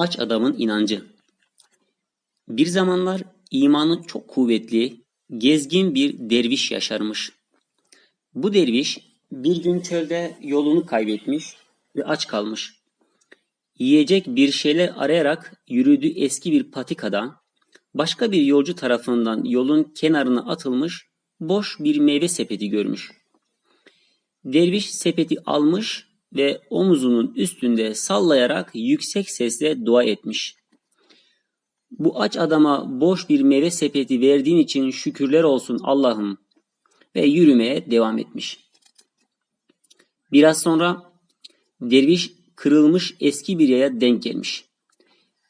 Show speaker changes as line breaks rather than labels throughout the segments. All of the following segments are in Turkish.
Aç adamın inancı. Bir zamanlar imanı çok kuvvetli, gezgin bir derviş yaşarmış. Bu derviş bir gün çölde yolunu kaybetmiş ve aç kalmış. Yiyecek bir şeyler arayarak yürüdüğü eski bir patikada başka bir yolcu tarafından yolun kenarına atılmış boş bir meyve sepeti görmüş. Derviş sepeti almış ve omuzunun üstünde sallayarak yüksek sesle dua etmiş. Bu aç adama boş bir meyve sepeti verdiğin için şükürler olsun Allah'ım ve yürümeye devam etmiş. Biraz sonra derviş kırılmış eski bir yaya denk gelmiş.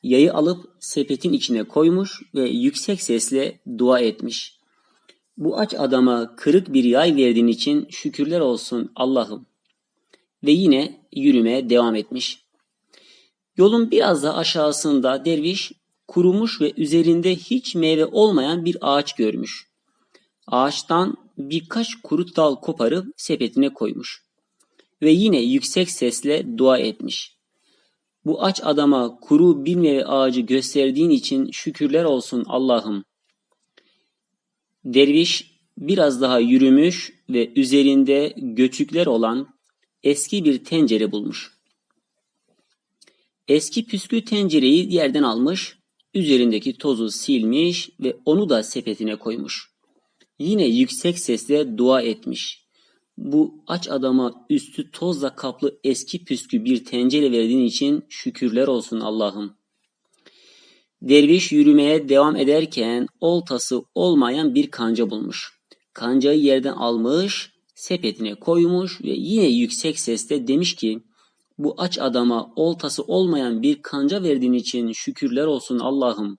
Yayı alıp sepetin içine koymuş ve yüksek sesle dua etmiş. Bu aç adama kırık bir yay verdiğin için şükürler olsun Allah'ım ve yine yürümeye devam etmiş. Yolun biraz da aşağısında derviş kurumuş ve üzerinde hiç meyve olmayan bir ağaç görmüş. Ağaçtan birkaç kuru dal koparıp sepetine koymuş ve yine yüksek sesle dua etmiş. Bu aç adama kuru bir meyve ağacı gösterdiğin için şükürler olsun Allah'ım. Derviş biraz daha yürümüş ve üzerinde göçükler olan eski bir tencere bulmuş. Eski püskü tencereyi yerden almış, üzerindeki tozu silmiş ve onu da sepetine koymuş. Yine yüksek sesle dua etmiş. Bu aç adama üstü tozla kaplı eski püskü bir tencere verdiğin için şükürler olsun Allah'ım. Derviş yürümeye devam ederken oltası olmayan bir kanca bulmuş. Kancayı yerden almış, sepetine koymuş ve yine yüksek sesle demiş ki bu aç adama oltası olmayan bir kanca verdiğin için şükürler olsun Allah'ım.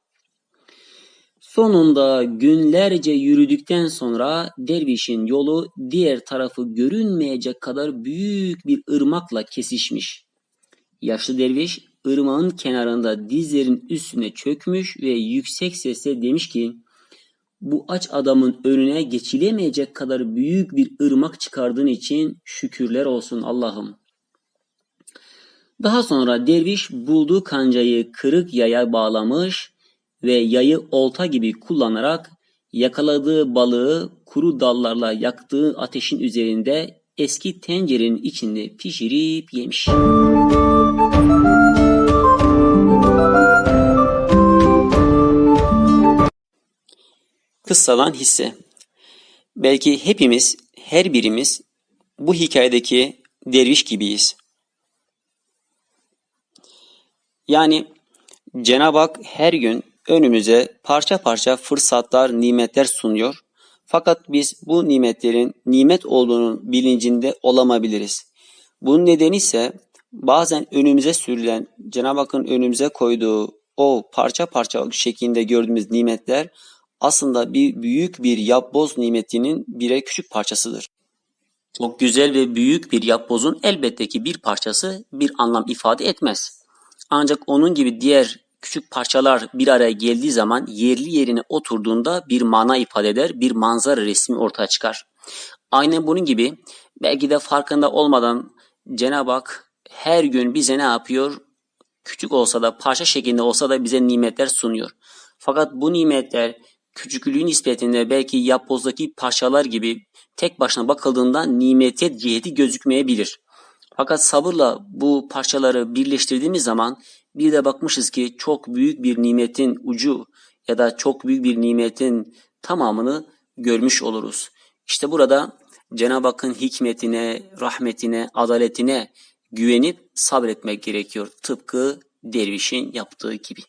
Sonunda günlerce yürüdükten sonra dervişin yolu diğer tarafı görünmeyecek kadar büyük bir ırmakla kesişmiş. Yaşlı derviş ırmağın kenarında dizlerin üstüne çökmüş ve yüksek sesle demiş ki bu aç adamın önüne geçilemeyecek kadar büyük bir ırmak çıkardığın için şükürler olsun Allah'ım. Daha sonra derviş bulduğu kancayı kırık yaya bağlamış ve yayı olta gibi kullanarak yakaladığı balığı kuru dallarla yaktığı ateşin üzerinde eski tencerenin içinde pişirip yemiş. Kıssadan hisse. Belki hepimiz, her birimiz bu hikayedeki derviş gibiyiz. Yani Cenab-ı Hak her gün önümüze parça parça fırsatlar, nimetler sunuyor. Fakat biz bu nimetlerin nimet olduğunun bilincinde olamayabiliriz. Bunun nedeni ise bazen önümüze sürülen, Cenab-ı Hakk'ın önümüze koyduğu o parça parça şeklinde gördüğümüz nimetler aslında bir büyük bir yapboz nimetinin bire küçük parçasıdır. Çok güzel ve büyük bir yapbozun elbette ki bir parçası bir anlam ifade etmez. Ancak onun gibi diğer küçük parçalar bir araya geldiği zaman yerli yerine oturduğunda bir mana ifade eder, bir manzara resmi ortaya çıkar. Aynen bunun gibi belki de farkında olmadan Cenab-ı Hak her gün bize ne yapıyor? Küçük olsa da parça şeklinde olsa da bize nimetler sunuyor. Fakat bu nimetler küçüklüğü nispetinde belki yapbozdaki parçalar gibi tek başına bakıldığında nimete ciheti gözükmeyebilir. Fakat sabırla bu parçaları birleştirdiğimiz zaman bir de bakmışız ki çok büyük bir nimetin ucu ya da çok büyük bir nimetin tamamını görmüş oluruz. İşte burada Cenab-ı Hakk'ın hikmetine, rahmetine, adaletine güvenip sabretmek gerekiyor. Tıpkı dervişin yaptığı gibi.